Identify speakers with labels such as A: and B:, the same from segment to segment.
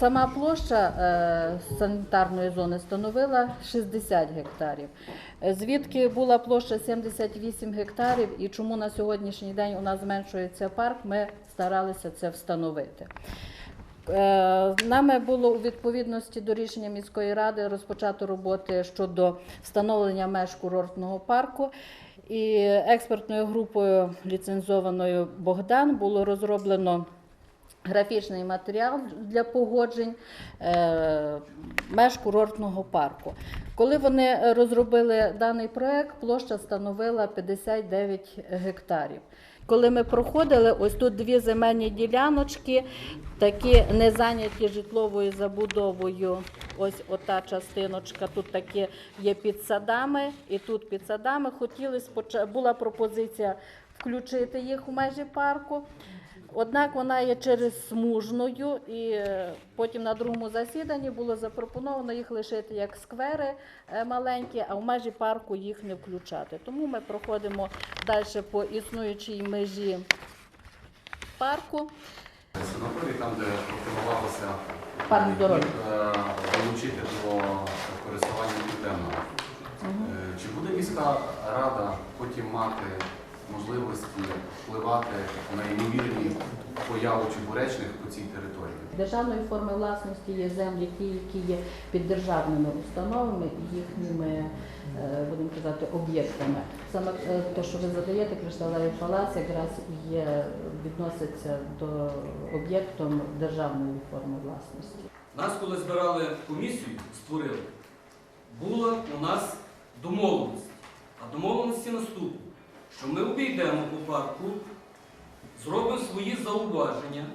A: сама площа е, санітарної зони становила 60 гектарів. Звідки була площа 78 гектарів і чому на сьогоднішній день у нас зменшується парк, ми старалися це встановити. Е, Нами було у відповідності до рішення міської ради розпочато роботи щодо встановлення меж курортного парку. І експертною групою ліцензованою Богдан було розроблено графічний матеріал для погоджень е, меж курортного парку. Коли вони розробили даний проект, площа становила 59 гектарів. Коли ми проходили, ось тут дві земельні діляночки, такі не зайняті житловою забудовою. Ось ота частиночка, тут такі є під садами, і тут під садами. Хотіли була пропозиція включити їх у межі парку. Однак вона є через смужною, і е, потім на другому засіданні було запропоновано їх лишити як сквери е, маленькі, а в межі парку їх не включати. Тому ми проходимо далі по існуючій межі парку.
B: Санаторій, там, де пропонувалося
A: Парк
B: е, долучити до користування південного. Е, Чи буде міська рада потім мати можливості впливати на ймовірні появу чебуречних по цій території?
A: Державної форми власності є землі, ті, які є під державними установами і їхніми, е, будемо казати, об'єктами. Саме е, те, що ви задаєте, кришталевий палац, якраз є, відноситься до об'єктом державної форми власності.
C: Нас, коли збирали комісію, створили, була у нас домовленість. А домовленості наступні, що ми обійдемо по парку, зробимо свої зауваження,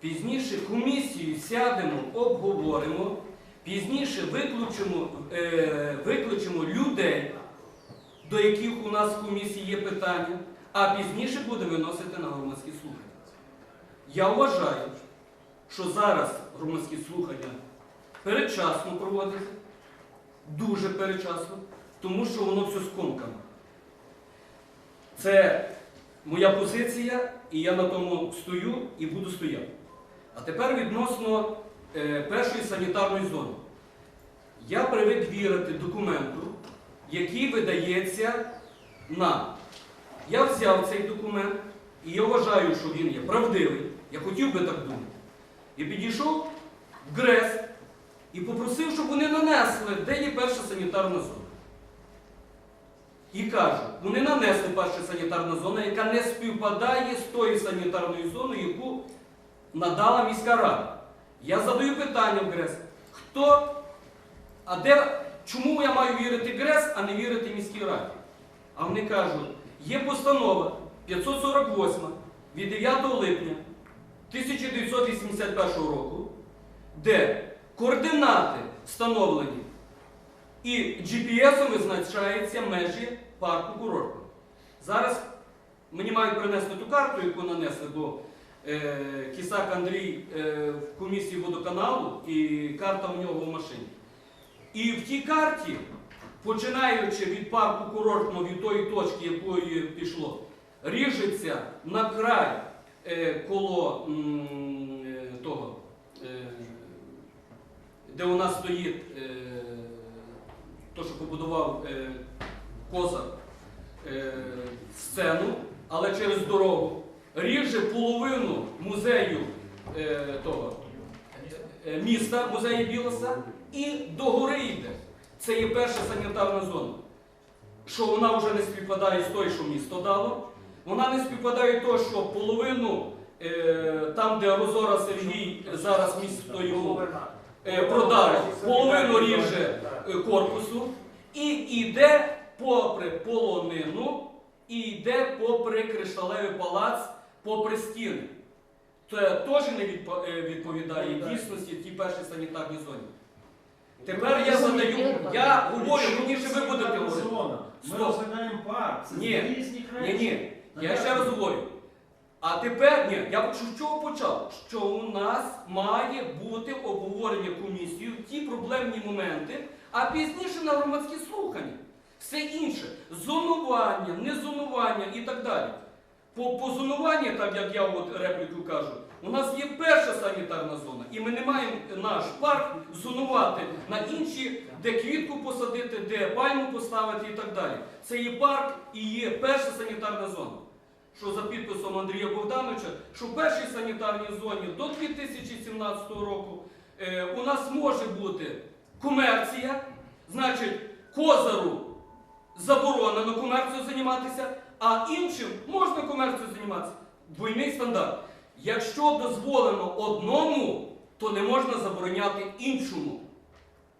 C: пізніше комісію сядемо, обговоримо, пізніше виключимо, е, викличемо людей, до яких у нас в комісії є питання, а пізніше будемо виносити на громадські слухання. Я вважаю, що зараз громадські слухання передчасно проводити, дуже передчасно, тому що воно все скомкано. Це моя позиція, і я на тому стою і буду стояти. А тепер відносно е, першої санітарної зони. Я привик вірити документу, який видається нам. Я взяв цей документ, і я вважаю, що він є правдивий. Я хотів би так думати. Я підійшов в ГРЕС і попросив, щоб вони нанесли, де є перша санітарна зона. І кажу, вони нанесли перша санітарна зона, яка не співпадає з тою санітарною зоною, яку надала міська рада. Я задаю питання в ГРЕС, хто, а де, чому я маю вірити ГРЕС, а не вірити міській раді? А вони кажуть, є постанова 548 від 9 липня 1981 року, де координати встановлені і GPS визначаються межі парку курорту. Зараз мені мають принести ту карту, яку нанесли, бо е, Кісак Андрій е, в комісії водоканалу і карта у нього в машині. І в тій карті, починаючи від парку курортного, від тої точки, якої пішло, ріжеться на край е, коло м, е, того, е, де у нас стоїть е, то, що побудував е, Козак е, сцену, але через дорогу, ріже половину музею е, того, е, міста, музею Білоса, і до гори йде. Це є перша санітарна зона. Що вона вже не співпадає з тою, що місто дало. Вона не співпадає то, що половину е, там, де Розора Сергій зараз місто його е, продав, половину ріже е, корпусу і йде попри полонину, і йде попри кришталевий палац, попри стіни. Це теж не е, відповідає дійсності тій першій санітарній зоні. Тепер я задаю, я говорю, мені ще ви будете говорити.
D: Ми розглядаємо парк. Це
C: Ні.
D: різні
C: Ні, ні, я ще раз говорю. А тепер ні, я з чого почав? Що у нас має бути обговорення комісією, ті проблемні моменти, а пізніше на громадські слухання. Все інше зонування, незонування і так далі. по, по зонуванні, так як я от репліку кажу, у нас є перша санітарна зона, і ми не маємо наш парк зонувати на інші, де квітку посадити, де пальму поставити і так далі. Це є парк і є перша санітарна зона. Що за підписом Андрія Богдановича, що в першій санітарній зоні до 2017 року е, у нас може бути комерція, значить, козару заборонено комерцією займатися, а іншим можна комерцією займатися. Двойний стандарт. Якщо дозволено одному, то не можна забороняти іншому.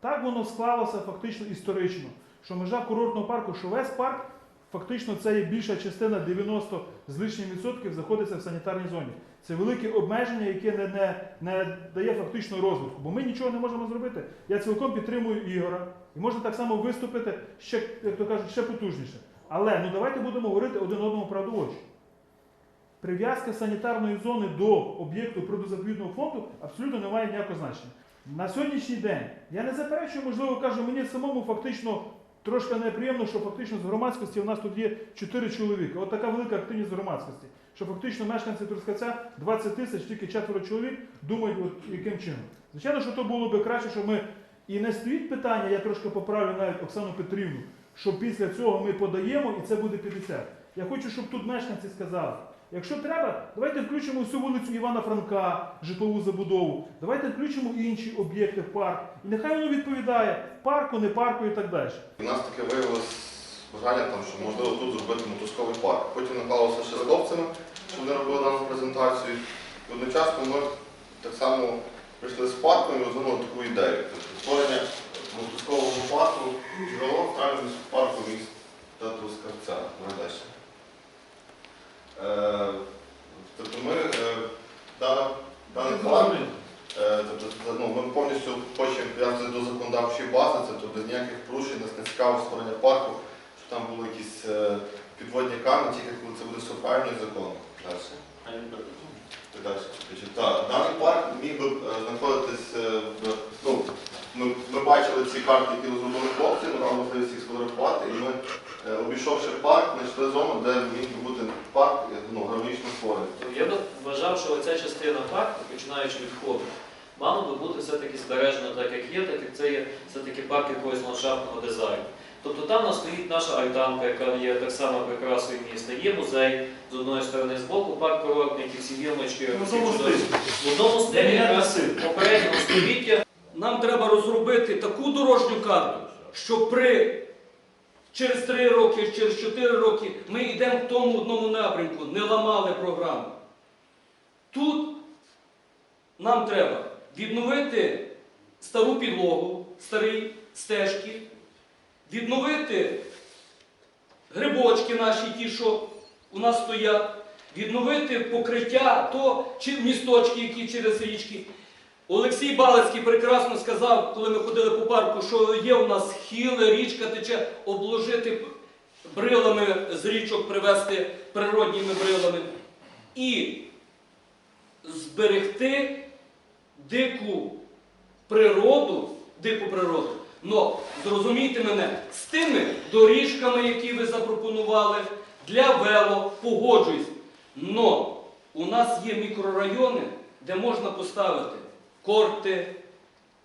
D: Так воно склалося фактично історично, що межа курортного парку, що весь парк, фактично це є більша частина 90 з лишнім відсотків знаходиться в санітарній зоні. Це велике обмеження, яке не, не, не дає фактично розвитку. Бо ми нічого не можемо зробити. Я цілком підтримую Ігора. І можна так само виступити ще, як то кажуть, ще потужніше. Але ну давайте будемо говорити один одному правду очі. Прив'язка санітарної зони до об'єкту природозаповідного фонду абсолютно не має ніякого значення. На сьогоднішній день я не заперечую, можливо, кажу, мені самому фактично трошки неприємно, що фактично з громадськості у нас тут є 4 чоловіка. От така велика активність громадськості. Що фактично мешканці Трускавця 20 тисяч, тільки четверо чоловік думають, от яким чином. Звичайно, що то було би краще, щоб ми і не стоїть питання, я трошки поправлю навіть Оксану Петрівну, що після цього ми подаємо і це буде 50. Я хочу, щоб тут мешканці сказали. Якщо треба, давайте включимо всю вулицю Івана Франка, житлову забудову. Давайте включимо інші об'єкти в парк. І нехай воно відповідає парку, не парку і так далі.
E: У нас таке виявилось бажання, там, що можливо тут зробити мотузковий парк. Потім наклалося ще з хлопцями, що вони робили дану презентацію. Одночасно ми так само прийшли з парком і розглянули таку ідею. Тобто створення мотузкового парку джерело в парку міста Трускавця. Найдальше. Е, тобто ми е, даний парк Е, Тобто, ну, ми повністю хочемо прив'язати до законодавчої бази, це тобто без ніяких порушень, нас не цікаво створення парку, щоб там були якісь підводні камені, тільки коли це буде все правильно і законно. Даний парк міг би знаходитись в. Ну, ми, ми бачили ці карти, які розробили хлопці, ми сфотографувати, і ми, е, обійшовши парк, знайшли зону, де міг би бути парк е, ну, гармонічно створений.
F: Я би вважав, що оця частина парку, починаючи від входу, мала би бути все-таки збережена так, як є, так як це є все-таки парк якогось ландшафтного дизайну. Тобто там у нас стоїть наша альтанка, яка є так само прикрасою міста. Є музей з одної сторони, з боку парк курортників, всі гілочки.
D: В
F: всі
D: одному
F: чудові.
D: стилі.
F: В одному стилі якраз попереднього століття.
C: Нам треба розробити таку дорожню карту, що при через 3 роки, через 4 роки ми йдемо в тому одному напрямку, не ламали програму. Тут нам треба відновити стару підлогу, старі стежки, відновити грибочки наші, ті, що у нас стоять, відновити покриття, то чи місточки, які через річки. Олексій Балицький прекрасно сказав, коли ми ходили по парку, що є у нас хіли, річка тече, обложити брилами з річок, привезти природніми брилами і зберегти дику природу, дику природу. Но зрозумійте мене, з тими доріжками, які ви запропонували, для вело погоджуюсь. Но у нас є мікрорайони, де можна поставити корти,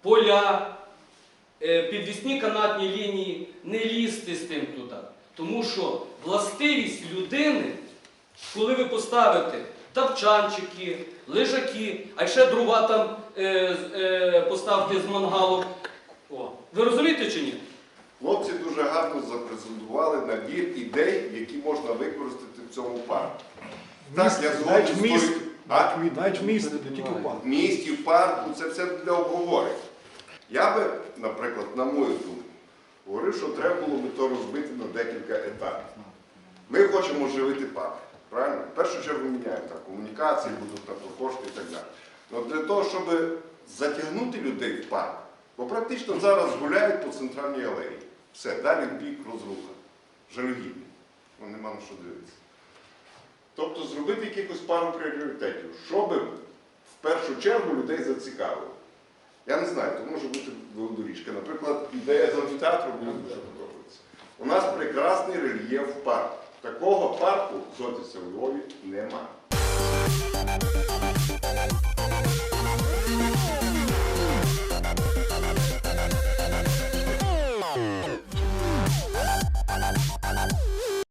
C: поля, е, підвісні канатні лінії, не лізти з тим туди. Тому що властивість людини, коли ви поставите тапчанчики, лежаки, а ще дрова там е, з- е, поставте з мангалом. О, ви розумієте чи ні?
G: Хлопці дуже гарно запрезентували набір ідей, які можна використати в цьому парку. Так, я згоден з тою- А?
H: навіть міст, не тільки в парку.
G: В місті, в парку, це все для обговорення. Я би, наприклад, на мою думку, говорив, що треба було би то розбити на декілька етапів. Ми хочемо оживити парк. Правильно? В першу чергу міняємо так, комунікації, будуть там кошти і так далі. Ну, для того, щоб затягнути людей в парк, бо практично зараз гуляють по центральній алеї. Все, далі бік розруха. Жалюгідні. Ну, нема на що дивитися. Тобто зробити якихось пару пріоритетів, що би в першу чергу людей зацікавило. Я не знаю, то може бути велодоріжка. Наприклад, ідея з амфітеатру мені дуже подобається. У нас прекрасний рельєф парку. Такого парку в у Львові нема.